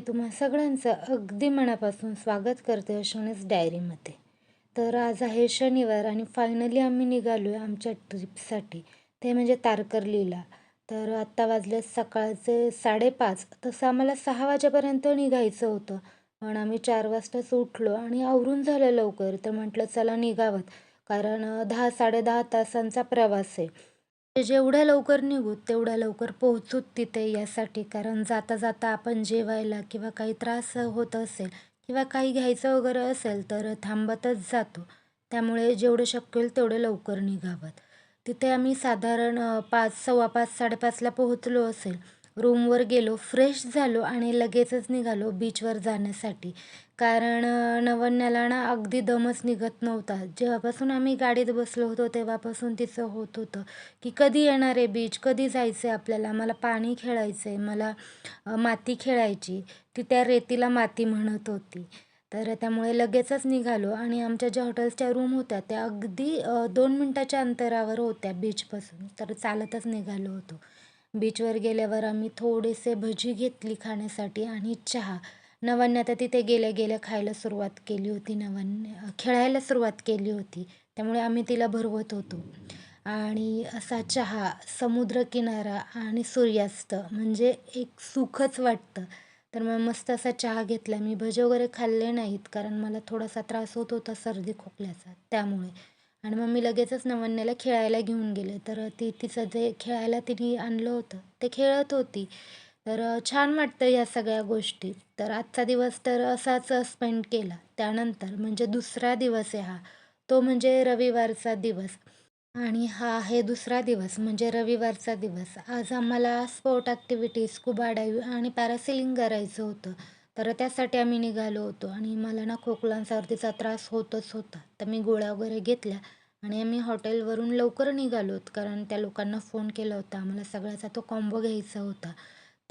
मी तुम्हा सगळ्यांचं अगदी मनापासून स्वागत करते यशवनीच डायरीमध्ये तर आज आहे शनिवार आणि फायनली आम्ही निघालो आहे आमच्या ट्रिपसाठी ते म्हणजे तारकर्लीला तर आत्ता वाजले सकाळचे साडेपाच. तसं आम्हाला सहा वाजेपर्यंत निघायचं होतं. पण आम्ही चार वाजताच उठलो आणि आवरून झालं लवकर. तर म्हटलं चला निघावं. कारण दहा साडेदहा तासांचा प्रवास आहे. म्हणजे जेवढ्या लवकर निघू तेवढ्या लवकर पोहोचूत तिथे यासाठी. कारण जाता जाता आपण जेवायला किंवा काही त्रास होत असेल किंवा काही घ्यायचं वगैरे असेल तर थांबतच जातो. त्यामुळे जेवढं शक्य होईल तेवढं लवकर निघावं. तिथे आम्ही साधारण पाच सव्वा पाच साडेपाचला पोहोचलो असेल. रूमवर गेलो फ्रेश झालो आणि लगेचच निघालो बीचवर जाण्यासाठी. कारण नवन्याला ना अगदी दमच निघत नव्हता. जेव्हापासून आम्ही गाडीत बसलो होतो तेव्हापासून तिचं होत होतं की कधी येणार आहे बीच कधी जायचं आहे आपल्याला? मला पाणी खेळायचं आहे मला माती खेळायची. ती त्या रेतीला माती म्हणत होती. तर त्यामुळे लगेचच निघालो आणि आमच्या ज्या हॉटेल्सच्या रूम होत्या त्या अगदी दोन मिनटाच्या अंतरावर होत्या बीचपासून तर चालतच निघालो होतो. बीचवर गेल्यावर आम्ही थोडेसे भजी घेतली खाण्यासाठी आणि चहा. नवांनी आता तिथे गेल्या गेल्या खायला सुरुवात केली होती. नवांनी खेळायला सुरुवात केली होती. त्यामुळे आम्ही तिला भरवत होतो. आणि असा चहा समुद्रकिनारा आणि सूर्यास्त म्हणजे एक सुखच वाटतं. तर मग मस्त असा चहा घेतला. मी भजे वगैरे खाल्ले नाहीत कारण मला थोडासा त्रास होत होता सर्दी खोकल्याचा. त्यामुळे आणि मग मी लगेचच नवन्याला खेळायला घेऊन गेले. तर ती तिचं जे खेळायला तिने आणलं होतं ते खेळत होती. तर छान वाटतं या सगळ्या गोष्टी. तर आजचा दिवस तर असाच स्पेंड केला. त्यानंतर म्हणजे दुसरा दिवस आहे हा. तो म्हणजे रविवारचा दिवस. आणि हा आहे दुसरा दिवस म्हणजे रविवारचा दिवस. आज आम्हाला स्पोर्ट ॲक्टिव्हिटीज स्कुबा डाईव्ह आणि पॅरासिलिंग करायचं होतं. तर त्यासाठी आम्ही निघालो होतो आणि मला ना खोकला सर्दीचा त्रास होतच होता. तर मी गोळ्या वगैरे घेतल्या आणि आम्ही हॉटेलवरून लवकर निघालोत कारण त्या लोकांना फोन केला होता. आम्हाला सगळ्याचा तो कॉम्बो घ्यायचा होता.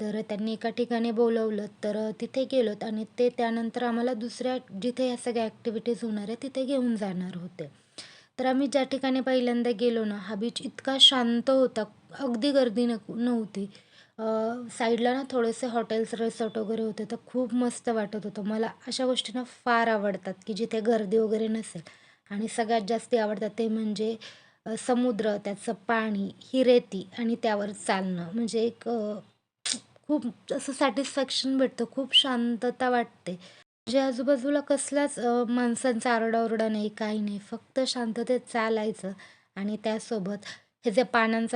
तर त्यांनी एका ठिकाणी बोलवलं तर तिथे गेलोत आणि ते त्यानंतर आम्हाला दुसऱ्या जिथे ह्या सगळ्या ॲक्टिव्हिटीज होणार आहे तिथे घेऊन जाणार होते. तर आम्ही ज्या ठिकाणी पहिल्यांदा गेलो ना हा बीच इतका शांत होता. अगदी गर्दी न नव्हती. साईडला ना थोडेसे हॉटेल्स रिसॉर्ट वगैरे होते तर खूप मस्त वाटत होतं. मला अशा गोष्टी फार आवडतात की जिथे गर्दी वगैरे नसेल. आणि सगळ्यात जास्ती आवडतात ते म्हणजे समुद्र त्याचं पाणी ही रेती आणि त्यावर चालणं. म्हणजे एक खूप असं सॅटिस्फॅक्शन भेटतं खूप शांतता वाटते. म्हणजे आजूबाजूला कसलाच माणसांचा आरडाओरडा नाही काही नाही. फक्त शांततेत चालायचं आणि त्यासोबत हे जे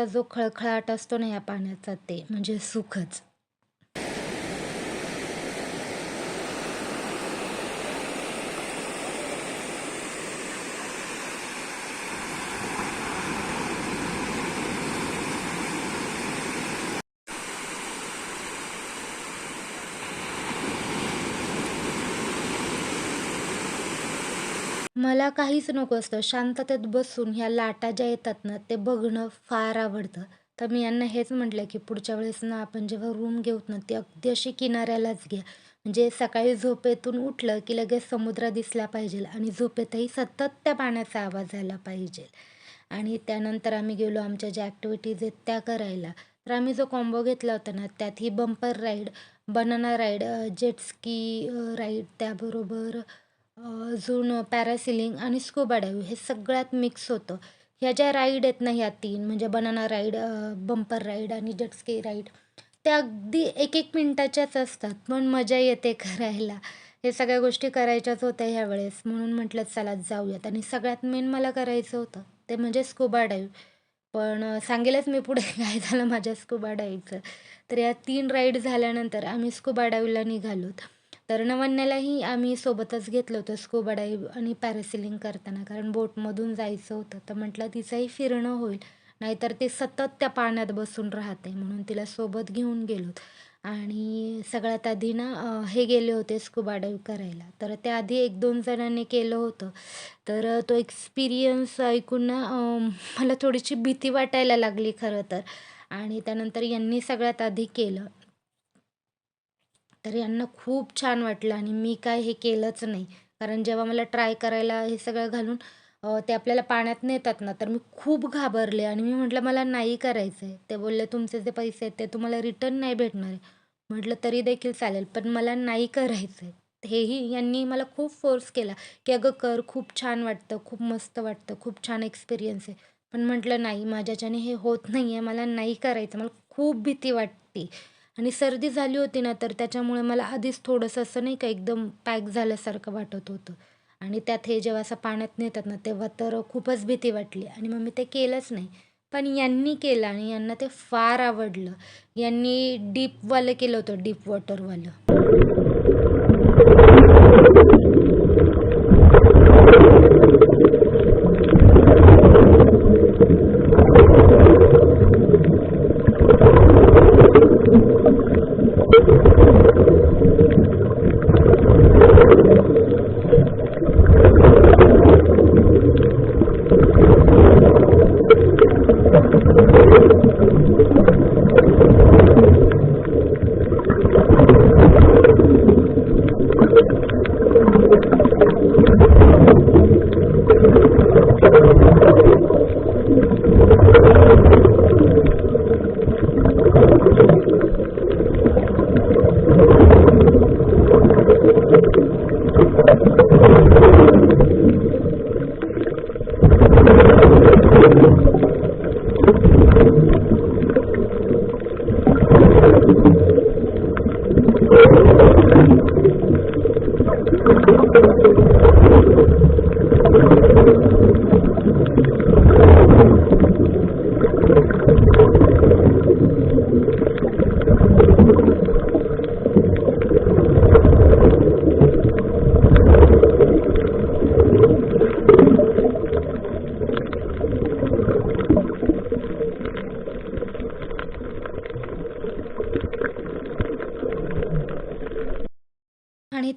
जो खळखळाट असतो ना या पाण्याचा ते म्हणजे सुखच. मला काहीच नको असतं. शांततेत बसून ह्या लाटा ज्या येतात ना ते बघणं फार आवडतं. तर मी यांना हेच म्हटलं की पुढच्या वेळेस ना आपण जेव्हा रूम घेऊत ना ती अगदी अशी किनाऱ्यालाच घ्या. म्हणजे सकाळी झोपेतून उठलं की लगेच समुद्र दिसला पाहिजे आणि झोपेतही सतत त्या पाण्याचा आवाज आला पाहिजे. आणि त्यानंतर आम्ही गेलो आमच्या ज्या ॲक्टिव्हिटीज आहेत त्या करायला. तर आम्ही जो कॉम्बो घेतला होता ना त्यात ही bumper ride banana ride jet ski ride त्याबरोबर अजून पॅरासिलिंग आणि स्कुबा डायव्ह हे सगळ्यात मिक्स होतं. ह्या ज्या राईड आहेत ना ह्या तीन म्हणजे बनाना राईड बंपर राईड आणि जेटस्की राईड त्या अगदी एक एक मिनटाच्याच असतात. पण मजा येते करायला. हे सगळ्या गोष्टी करायच्याच होत्या ह्यावेळेस. म्हणून म्हटलं चला जाऊयात. आणि सगळ्यात मेन मला करायचं होतं ते म्हणजे स्कुबा डाईव्ह पण सांगेलच मी पुढे काय झालं माझ्या स्कुबा डाईव्हचं तर या तीन राईड झाल्यानंतर आम्ही स्कुबा डाईव्हला निघालोत. तर नवन्यालाही आम्ही सोबतच घेतलं होतं स्कूबा डाईव्ह आणि पॅरासिलिंग करताना. कारण बोटमधून जायचं होतं. तर म्हटलं तिचंही फिरणं होईल. नाहीतर ते सतत त्या पाण्यात बसून राहते म्हणून तिला सोबत घेऊन गेलो. आणि सगळ्यात आधी ना हे गेले होते स्कूबा डाईव्ह करायला. तर त्याआधी एक दोन जणांनी केलं होतं. तर तो एक्सपिरियन्स ऐकून ना मला थोडीशी भीती वाटायला लागली खरं तर. आणि त्यानंतर यांनी सगळ्यात आधी केलं. तर यांना खूप छान वाटलं आणि मी काय हे केलंच नाही कारण जेव्हा मला ट्राय करायला हे सगळं घालून ते आपल्याला पाण्यात नेतात ना तर मी खूप घाबरले आणि मी म्हटलं मला नाही करायचं आहे ते बोलले तुमचे जे पैसे आहेत ते तुम्हाला रिटर्न नाही भेटणार आहे म्हटलं तरी देखील चालेल, पण मला नाही करायचं आहे. हेही यांनी मला खूप फोर्स केला, की "अगं कर, खूप छान वाटतं, खूप मस्त वाटतं, खूप छान एक्सपिरियन्स आहे." पण म्हटलं नाही माझ्याच्याने हे होत नाही आहे मला नाही करायचं. मला खूप भीती वाटते आणि सर्दी झाली होती ना, तर त्याच्यामुळे मला आधीच थोडंसं असं नाही का एकदम पॅक झाल्यासारखं वाटत होतं आणि त्यात हे जेव्हा असं पाण्यात नेतात ना, तेव्हा तर खूपच भीती वाटली आणि मग मी ते केलंच नाही. पण यांनी केलं आणि यांना ते फार आवडलं. यांनी डीपवालं केलं होतं, डीप वॉटरवालं.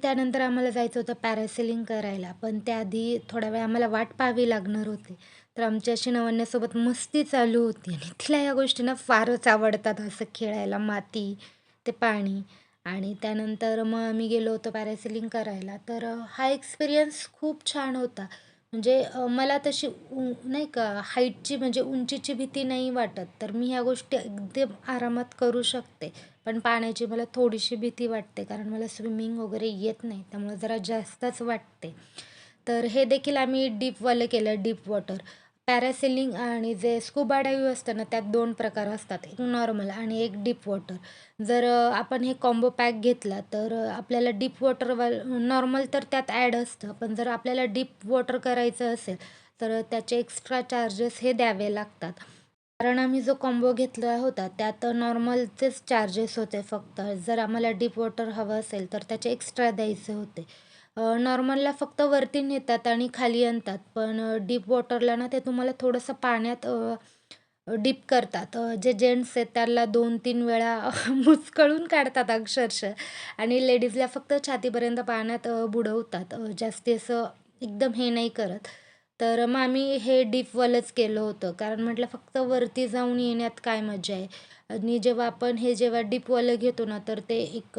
त्यानंतर आम्हाला जायचं होतं पॅरासेलिंग करायला. पण त्याआधी थोडा वेळ आम्हाला वाट पाहावी लागणार होती. तर आमच्याशी अशी नवन्यासोबत मस्ती चालू होती आणि तिला या गोष्टींना फारच आवडतात असं खेळायला, माती, ते पाणी आणि त्यानंतर मग आम्ही गेलो होतो पॅरासेलिंग करायला. तर हा एक्सपिरियन्स खूप छान होता. म्हणजे मला तशी उ नाही का हाईटची म्हणजे उंचीची भीती नाही वाटत. तर मी ह्या गोष्टी एकदम आरामात करू शकते. पण पाण्याची मला थोडीशी भीती वाटते, कारण मला स्विमिंग वगैरे येत नाही. त्यामुळे जरा जास्तच वाटते. तर हे देखील आम्ही डीपवालं केलं, डीप वॉटर. पॅरासेलिंग आणि जे स्कूबा डायव्ह असतं ना, त्यात दोन प्रकार असतात. एक नॉर्मल आणि एक डीप वॉटर. जर आपण हे कॉम्बो पॅक घेतला, तर आपल्याला डीप वॉटर नॉर्मल तर त्यात ॲड असतं. पण जर आपल्याला डीप वॉटर करायचं असेल, तर त्याचे एक्स्ट्रा चार्जेस हे द्यावे लागतात. कारण आम्ही जो कॉम्बो घेतला होता, त्यात नॉर्मलचेच चार्जेस होते फक्त. जर आम्हाला डीप वॉटर हवं असेल, तर त्याचे एक्स्ट्रा द्यायचे होते. नॉर्मलला फक्त वरती नेतात आणि खाली आणतात. पण डीप वॉटरला ना, ते तुम्हाला थोडंसं पाण्यात डीप करतात. जे जेंट्स आहेत त्याला 2-3 वेळा मुचकळून काढतात अक्षरशः आणि लेडीजला फक्त छातीपर्यंत पाण्यात बुडवतात. जास्ती असं एकदम हे नाही करत. तर मग आम्ही हे डीपवालंच केलं होतं. कारण म्हटलं फक्त वरती जाऊन येण्यात काय मजा आहे आणि जेव्हा आपण हे जेव्हा डीपवालं घेतो ना, तर ते एक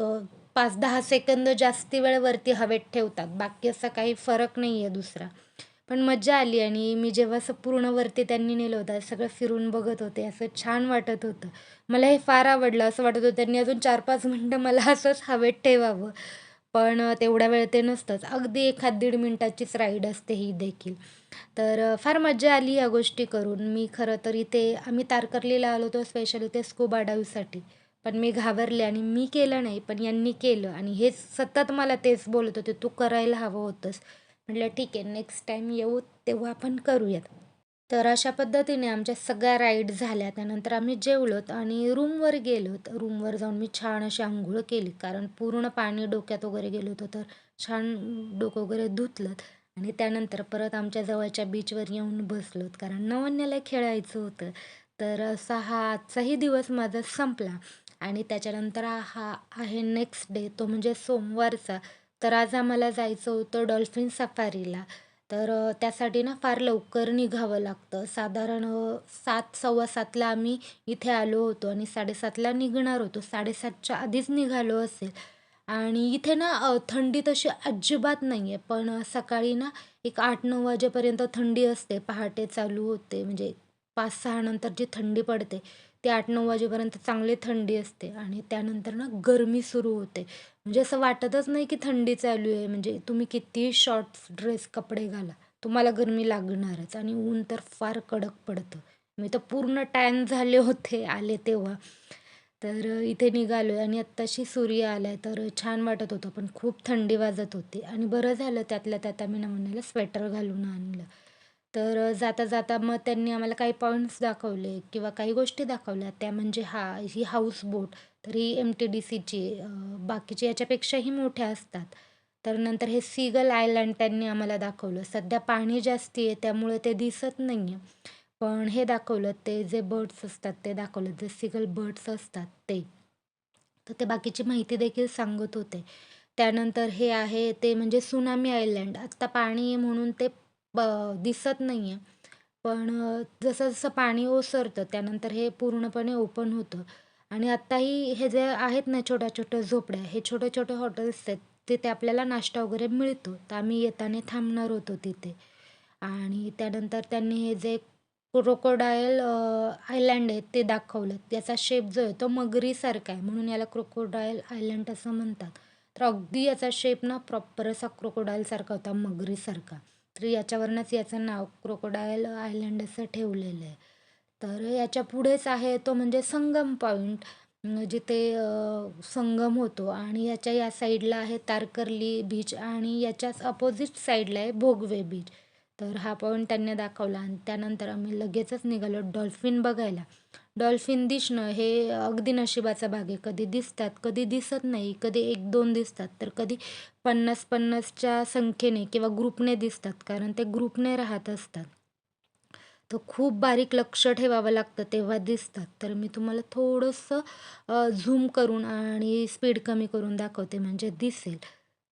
पाच दहा सेकंद जास्ती वेळ वरती हवेत ठेवतात. बाकी असा काही फरक नाही आहे दुसरा. पण मज्जा आली आणि मी जेव्हा असं पूर्ण वरती त्यांनी नेलं होतं, सगळं फिरून बघत होते. असं छान वाटत होतं. मला हे फार आवडलं. असं वाटत होतं त्यांनी अजून चार पाच मिनटं मला असंच हवेत ठेवावं. पण तेवढ्या तेवढा वेळ ते नसतंच. अगदी एखाद दीड मिनटाचीच राईड असते ही देखील. तर फार मज्जा आली या गोष्टी करून. मी खरं तर इथे आम्ही तारकर्लीला आलो होतो स्पेशली ते स्कुबा डाईव्हसाठी. पण मी घाबरले आणि मी केलं नाही, पण यांनी केलं आणि हे सतत मला तेच बोलत होते, "तू करायला हवं होतंस." म्हटलं, "ठीक आहे, नेक्स्ट टाईम येऊ तेव्हा आपण करूयात." तर अशा पद्धतीने आमच्या सगळ्या राईड झाल्या. त्यानंतर आम्ही जेवलोत आणि रूमवर गेलोत. रूमवर जाऊन मी छान अशी आंघोळ केली. कारण पूर्ण पाणी डोक्यात वगैरे गेलो होतं, तर छान डोकं वगैरे धुतलंत आणि त्यानंतर परत आमच्या जवळच्या बीचवर येऊन बसलोत. कारण नवन्याला खेळायचं होतं. तर असा हा आजचाही दिवस माझा संपला आणि त्याच्यानंतर हा आहे नेक्स्ट डे, तो म्हणजे सोमवारचा. तर आज आम्हाला जायचं होतं डॉल्फिन सफारीला. तर त्यासाठी ना फार लवकर निघावं लागतं. साधारण सात सव्वा सातला आम्ही इथे आलो होतो आणि 7:30ला निघणार होतो. 7:30च्या आधीच निघालो असेल आणि इथे ना थंडी तशी अजिबात नाही आहे. पण सकाळी ना एक 8-9 वाजेपर्यंत थंडी असते. पहाटे चालू होते म्हणजे 5-6 नंतर जी थंडी पडते, ते आठ नऊ वाजेपर्यंत चांगली थंडी असते आणि त्यानंतर ना गरमी सुरू होते. म्हणजे असं वाटतच नाही की थंडी चालू आहे. म्हणजे तुम्ही कितीही शॉर्ट्स ड्रेस कपडे घाला तुम्हाला गरमी लागणारच आणि ऊन तर फार कडक पडतं. मी तर पूर्ण टॅन झाले होते आले तेव्हा. तर इथे निघालो आहे आणि आत्ताशी सूर्य आला आहे तर छान वाटत होतं पण खूप थंडी वाजत होती. आणि बरं झालं त्यातल्या त्यात आम्ही नवनीला स्वेटर घालून आणलं. तर जाता जाता मग त्यांनी आम्हाला काही पॉईंट्स दाखवले किंवा काही गोष्टी दाखवल्या. त्या म्हणजे हा ही हाऊस बोट तर ही एम टी डी सीची बाकीची याच्यापेक्षाही मोठ्या असतात. तर नंतर हे सीगल आयलँड त्यांनी आम्हाला दाखवलं. सध्या पाणी जास्ती आहे त्यामुळे ते दिसत नाही आहे पण हे दाखवलं ते जे बर्ड्स असतात ते दाखवलं जे सिगल बर्ड्स असतात ते. तर ते बाकीची माहिती देखील सांगत होते. त्यानंतर हे आहे ते म्हणजे सुनामी आयलँड आत्ता पाणी आहे म्हणून ते ब दिसत नाही आहे पण जसं जसं पाणी ओसरतं त्यानंतर हे पूर्णपणे ओपन होतं. आणि आत्ताही हे जे आहेत ना छोट्या छोट्या झोपड्या हे छोटे छोटे हॉटेल्स आहेत तिथे आपल्याला नाश्ता वगैरे मिळतो. तर आम्ही येताना थांबणार होतो तिथे. आणि त्यानंतर त्यांनी हे जे क्रोकोडायल आयलँड आहे ते दाखवलं. त्याचा शेप जो आहे तो मगरीसारखा आहे. म्हणून याला क्रोकोडायल आयलँड असं म्हणतात. तर अगदी याचा शेप ना प्रॉपर असा क्रोकोडायलसारखा होता मगरीसारखा. तर याच्यावरनंच याचं नाव क्रोकोडायल आयलँड असं ठेवलेलं आहे. तर याच्या पुढेच आहे तो म्हणजे संगम पॉईंट जिथे संगम होतो आणि याच्या या साईडला आहे तारकर्ली बीच आणि याच्याच अपोजिट साईडला आहे भोगवे बीच तर हा पॉईंट त्यांनी दाखवला आणि त्यानंतर आम्ही लगेचच निघालो डॉल्फिन बघायला. डॉल्फिन दिसणं हे अगदी नशिबाचा भाग आहे. कधी दिसतात कधी दिसत नाही कधी एक दोन दिसतात तर कधी पन्नास पन्नासच्या संख्येने किंवा ग्रुपने दिसतात कारण ते ग्रुपने राहत असतात. तर खूप बारीक लक्ष ठेवावं लागतं तेव्हा दिसतात. तर मी तुम्हाला थोडंसं झूम करून आणि स्पीड कमी करून दाखवते म्हणजे दिसेल.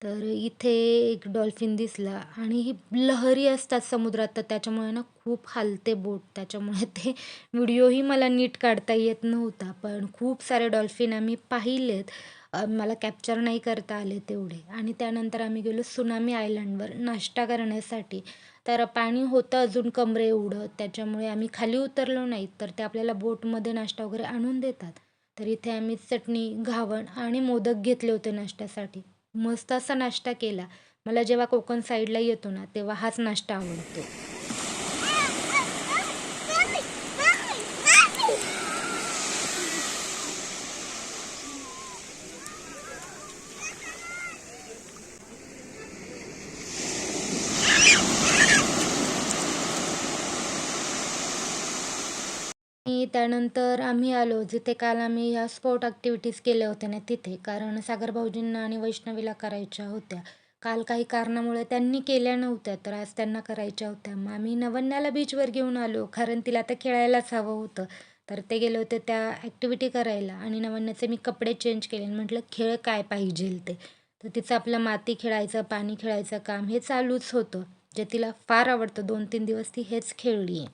तर इथे एक डॉल्फिन दिसला आणि ही लहरी असतात समुद्रात तर त्याच्यामुळे ना खूप हालते बोट. त्याच्यामुळे ते व्हिडिओही मला नीट काढता येत नव्हता पण खूप सारे डॉल्फिन आम्ही पाहिलेत. मला कॅप्चर नाही करता आले तेवढे. आणि त्यानंतर आम्ही गेलो सुनामी आयलंडवर नाश्ता करण्यासाठी. तर पाणी होतं अजून कमरे एवढं त्याच्यामुळे आम्ही खाली उतरलो नाही तर ते आपल्याला बोटमध्ये नाश्ता वगैरे आणून देतात. तर इथे आम्ही चटणी घावण आणि मोदक घेतले होते नाश्त्यासाठी. मस्त असा नाश्ता केला. मला जेव्हा कोकण साईडला येतो ना तेव्हा हाच नाश्ता आवडतो. त्यानंतर आम्ही आलो जिथे काल आम्ही ह्या स्पोर्ट ॲक्टिव्हिटीज केल्या होत्या ना तिथे. कारण सागर भाऊजींना आणि वैष्णवीला करायच्या होत्या. काल काही कारणामुळे त्यांनी केल्या नव्हत्या तर आज त्यांना करायच्या होत्या. मग आम्ही नवन्याला बीचवर घेऊन आलो कारण तिला आता खेळायलाच हवं होतं. तर ते गेले होते त्या ॲक्टिव्हिटी करायला आणि नवन्याचे मी कपडे चेंज केले म्हटलं खेळ काय पाहिजे ते? तर तिचं आपलं माती खेळायचं पाणी खेळायचं काम हे चालूच होतं. जे तिला फार आवडतं दोन तीन दिवस ती हेच खेळली आहे.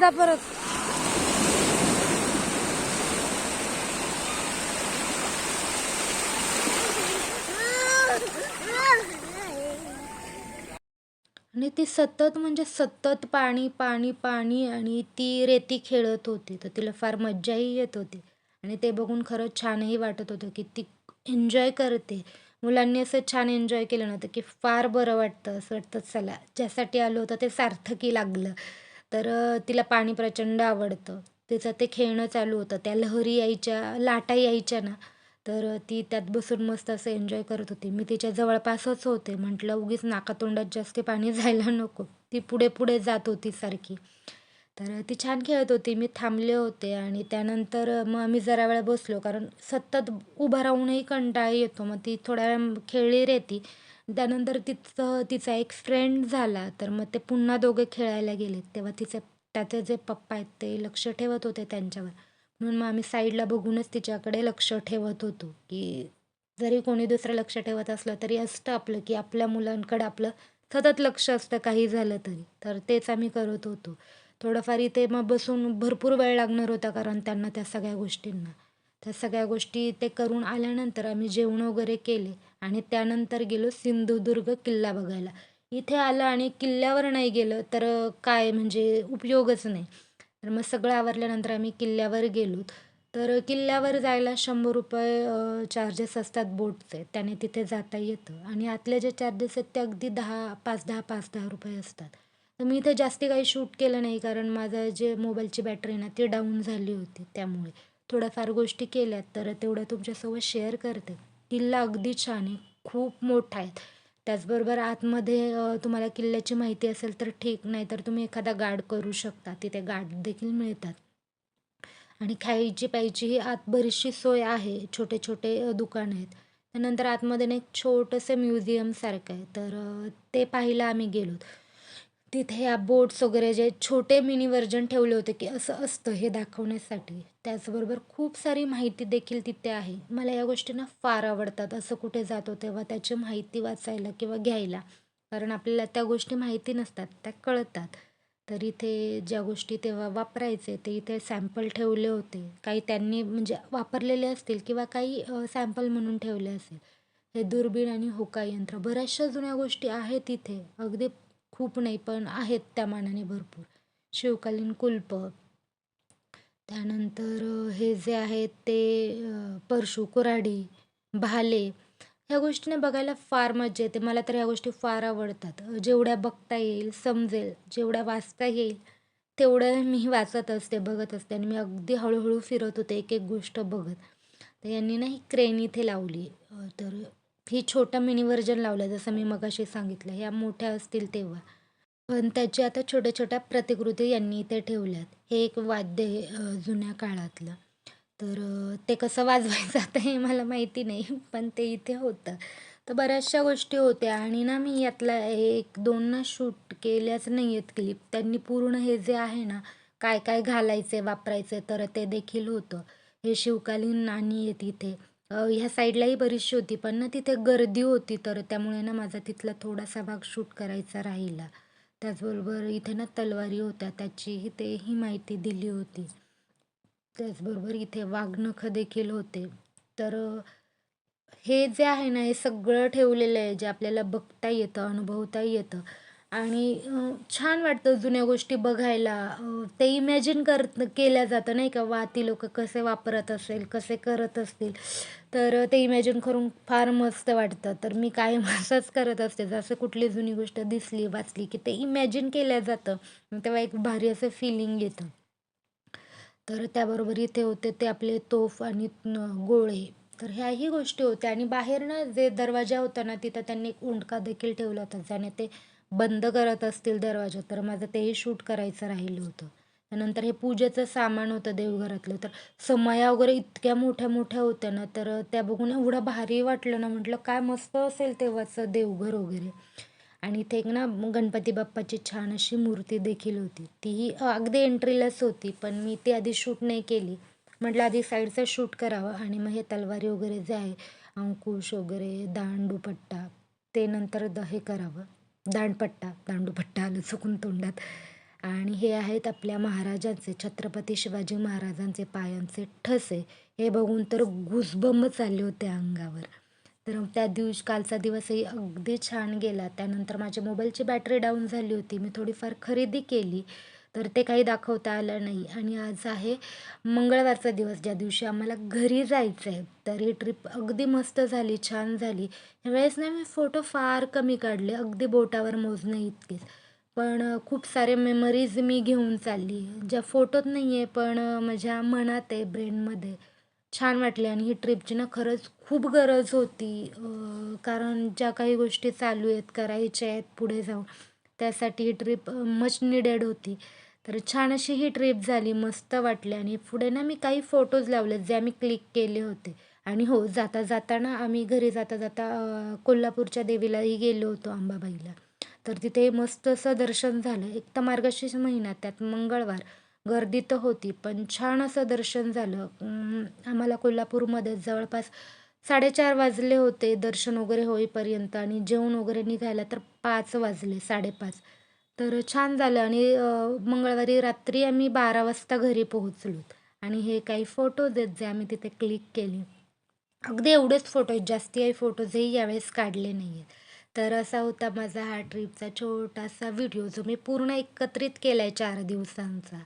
जा परत. आणि ती सतत म्हणजे सतत पाणी पाणी पाणी आणि ती रेती खेळत होती. तर तिला फार मज्जाही येत होती. आणि ते बघून खरंच छानही वाटत होतं की ती एन्जॉय करते. मुलांनी असं छान एन्जॉय केलं नव्हतं की फार बरं वाटतं. असं वाटतं चला ज्यासाठी आलो होतं ते सार्थकी लागलं. तर तिला पाणी प्रचंड आवडतं. तिचं ते खेळणं चालू होतं. त्या लहरी यायच्या लाटा यायच्या ना तर ती त्यात बसून मस्त असं एन्जॉय करत होती. मी तिच्या जवळपासच होते. म्हटलं उगीच नाकातोंडात जास्त पाणी जायला नको. ती पुढे पुढे जात होती सारखी. तर ती छान खेळत होती. मी थांबले होते आणि त्यानंतर मग आम्ही जरा वेळा बसलो. कारण सतत उभं राहूनही कंटाळा येतो. मग ती थोड्या वेळ खेळली रेती त्यानंतर तिचं तिचा एक फ्रेंड झाला. तर मग ते पुन्हा दोघे खेळायला गेले तेव्हा तिचे त्याचे जे पप्पा आहेत ते लक्ष ठेवत होते त्यांच्यावर. म्हणून मग आम्ही साईडला बघूनच तिच्याकडे लक्ष ठेवत होतो की जरी कोणी दुसरं लक्ष ठेवत असलं तरी असतं आपलं की आपल्या मुलांकडे आपलं सतत लक्ष असतं काही झालं तरी. तर तेच आम्ही करत होतो. थोडंफार इथे मग बसून भरपूर वेळ लागणार होता कारण त्यांना त्या सगळ्या गोष्टींना. त्या सगळ्या गोष्टी ते करून आल्यानंतर आम्ही जेवण वगैरे केले आणि त्यानंतर गेलो सिंधुदुर्ग किल्ला बघायला. इथे आलं आणि किल्ल्यावर नाही गेलं तर काय म्हणजे उपयोगच नाही. तर मग सगळं आवरल्यानंतर आम्ही किल्ल्यावर गेलो. तर किल्ल्यावर जायला शंभर रुपये चार्जेस असतात बोटचे. त्याने तिथे जाता येतं. आणि आतले जे चार्जेस आहेत ते अगदी दहा पाच दहा पाच दहा रुपये असतात. तर मी इथे जास्ती काही शूट केलं नाही कारण माझं जे मोबाईलची बॅटरी ना ती डाऊन झाली होती त्यामुळे. थोड्याफार गोष्टी केल्यात तर तेवढ्या तुमच्यासोबत शेअर करते. किल्ला अगदी छान आहे खूप मोठा आहे. त्याचबरोबर आतमध्ये तुम्हाला किल्ल्याची माहिती असेल तर ठीक नाही तर तुम्ही एखादा गार्ड करू शकता तिथे गार्ड देखील मिळतात. आणि खायची प्यायची ही आत बरीचशी सोय आहे छोटे छोटे दुकान आहेत. त्यानंतर आतमध्ये एक छोटंसं म्युझियमसारखं आहे तर ते पाहायला आम्ही गेलो तिथे या बोट्स वगैरे जे छोटे मिनी व्हर्जन ठेवले होते की असं असतं हे दाखवण्यासाठी. त्याचबरोबर खूप सारी माहिती देखील तिथे आहे. मला या गोष्टींना फार आवडतात. असं कुठे जातो तेव्हा त्याची माहिती वाचायला किंवा घ्यायला. कारण आपल्याला त्या गोष्टी माहिती नसतात त्या कळतात. तर इथे ज्या गोष्टी तेव्हा वापरायचे ते इथे सॅम्पल ठेवले होते. काही त्यांनी म्हणजे वापरलेले असतील किंवा काही सॅम्पल म्हणून ठेवले असेल. हे दुर्बीण आणि होका यंत्र बऱ्याचशा जुन्या गोष्टी आहेत तिथे अगदी खूप नाही पण आहेत त्या मानाने भरपूर. शिवकालीन कुल्प. त्यानंतर हे जे आहेत ते परशु कुऱ्हाडी भाले ह्या गोष्टीने बघायला फार मजा येते. मला तर ह्या गोष्टी फार आवडतात. जेवढ्या बघता येईल समजेल जेवढ्या वाचता येईल तेवढं मी वाचत असते बघत असते आणि मी अगदी हळूहळू फिरत होते एक एक गोष्ट बघत. तर यांनी ना ही क्रेन इथे लावली. तर ही छोटं मिनी व्हर्जन लावलं जसं मी मगाशी सांगितलं. ह्या मोठ्या असतील तेव्हा. पण त्याची आता छोट्या छोट्या प्रतिकृती यांनी इथे ठेवल्यात. हे एक वाद्य जुन्या काळातलं. तर ते कसं वाजवायचं आता हे मला माहिती नाही पण ते इथे होतं. तर बऱ्याचशा गोष्टी होत्या आणि ना मी यातला एक दोन ना शूट केल्याच नाही आहेत क्लिप त्यांनी पूर्ण हे जे आहे ना काय काय घालायचे वापरायचे तर ते देखील होतं. हे शिवकालीन नाणी आहेत इथे. ह्या साईडलाही बरीचशी होती पण ना तिथे गर्दी होती तर त्यामुळे ना माझा तिथला थोडासा भाग शूट करायचा राहिला. त्याचबरोबर इथे ना तलवारी होत्या त्याचीही तेही माहिती दिली होती. त्याचबरोबर इथे वाघनखं देखील होते. तर हे जे आहे ना हे सगळं ठेवलेलं आहे जे आपल्याला बघता येतं अनुभवता येतं आणि छान वाटतं जुन्या गोष्टी बघायला. ते इमॅजिन कर केल्या जातं नाही का? वा ती लोक कसे वापरत असेल कसे करत असतील. तर ते इमॅजिन करून फार मस्त वाटतं. तर मी कायम असंच करत असते. जसं कुठली जुनी गोष्ट दिसली वाचली की ते इमॅजिन केल्या जातं. तेव्हा एक भारी असं फिलिंग येतं. तर त्याबरोबर इथे होते ते आपले तोफ आणि गोळे. तर ह्याही गोष्टी होत्या. आणि बाहेरनं जे दरवाजा होता ना तिथं त्यांनी एक उंडका देखील ठेवला होता ज्याने ते बंद करत असतील दरवाजा तर माझं तेही शूट करायचं राहिलं होतं. त्यानंतर हे पूजेचं सामान होतं देवघरातलं. तर समया वगैरे इतक्या मोठ्या मोठ्या होत्या ना तर त्या बघून एवढं भारी वाटलं ना. म्हटलं काय मस्त असेल तेव्हाचं देवघर वगैरे. आणि इथे एक ना गणपती बाप्पाची छान अशी मूर्ती देखील होती. तीही अगदी एंट्रीलाच होती पण मी ती आधी शूट नाही केली. म्हटलं आधी साईडचं शूट करावं. आणि मग हे तलवारी वगैरे जे आहे अंकुश वगैरे दांडूपट्टा ते नंतर द हे करावं. दांडपट्टा दांडूपट्टा आलं चुकून तोंडात. आणि हे आहेत आपल्या महाराजांचे छत्रपती शिवाजी महाराजांचे पायांचे ठसे. हे बघून तर घुसबंब चालले होते अंगावर. तर त्या दिवस कालचा दिवसही अगदी छान गेला. त्यानंतर माझ्या मोबाईलची बॅटरी डाऊन झाली होती. मी थोडीफार खरेदी केली. तर ते काही दाखवता आलं नाही. आणि आज आहे मंगळवारचा दिवस ज्या दिवशी आम्हाला घरी जायचं आहे तर ही ट्रिप अगदी मस्त झाली छान झाली. ह्यावेळेस ना मी फोटो फार कमी काढले अगदी बोटावर मोजणं इतकेच. पण खूप सारे मेमरीज मी घेऊन चालली. ज्या फोटोत नाही आहे पण माझ्या मनात आहे ब्रेनमध्ये छान वाटले आणि ही ट्रिपची ना खरंच खूप गरज होती. कारण ज्या काही गोष्टी चालू आहेत करायच्या आहेत पुढे जाऊन त्यासाठी ही ट्रिप मच निडेड होती. तर छान अशी ही ट्रिप झाली मस्त वाटली. आणि पुढे ना मी काही फोटोज लावले जे आम्ही क्लिक केले होते. आणि हो जाता जाताना आम्ही घरी जाता जाता कोल्हापूरच्या देवीलाही गेलो होतो अंबाबाईला. तर तिथे मस्त असं दर्शन झालं. एक तर मार्गशीर्ष महिन्यात त्यात मंगळवार. गर्दी तर होती पण छान असं दर्शन झालं. आम्हाला कोल्हापूरमध्ये जवळपास साडेचार वाजले होते दर्शन वगैरे होईपर्यंत आणि जेवण वगैरे निघायला तर पाच वाजले साडेपाच. तर छान झालं आणि मंगळवारी रात्री आम्ही बारा वाजता घरी पोहोचलो. आणि हे काही फोटोज आहेत जे आम्ही तिथे क्लिक केले. अगदी एवढेच फोटो आहेत जास्ती काही फोटोजही यावेळेस काढले नाही आहेत तर असा होता माझा हा ट्रिपचा छोटासा व्हिडिओ जो मी पूर्ण एकत्रित केला आहे चार दिवसांचा.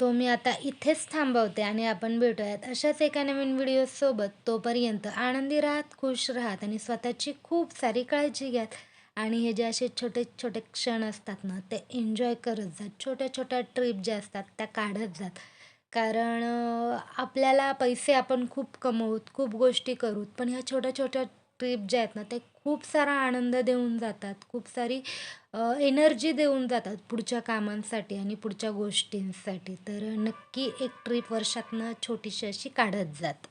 तो मी आता इथेच थांबवते आणि आपण भेटूयात अशाच एका नवीन व्हिडिओसोबत तोपर्यंत आनंदी राहत खुश राहत आणि स्वतःची खूप सारी काळजी घ्यात. आणि हे जे असे छोटे छोटे क्षण असतात ना ते एन्जॉय करत जात छोट्या छोट्या ट्रिप ज्या असतात त्या काढत जात कारण आपल्याला पैसे आपण खूप कमवूत खूप गोष्टी करूत. पण ह्या छोट्या छोट्या ट्रिप ज्या आहेत ना ते खूप सारा आनंद देऊन जातात. खूप सारी एनर्जी देऊन जातात पुढच्या कामांसाठी आणि पुढच्या गोष्टींसाठी. तर नक्की एक ट्रिप वर्षातनं छोटीशी अशी काढत जात.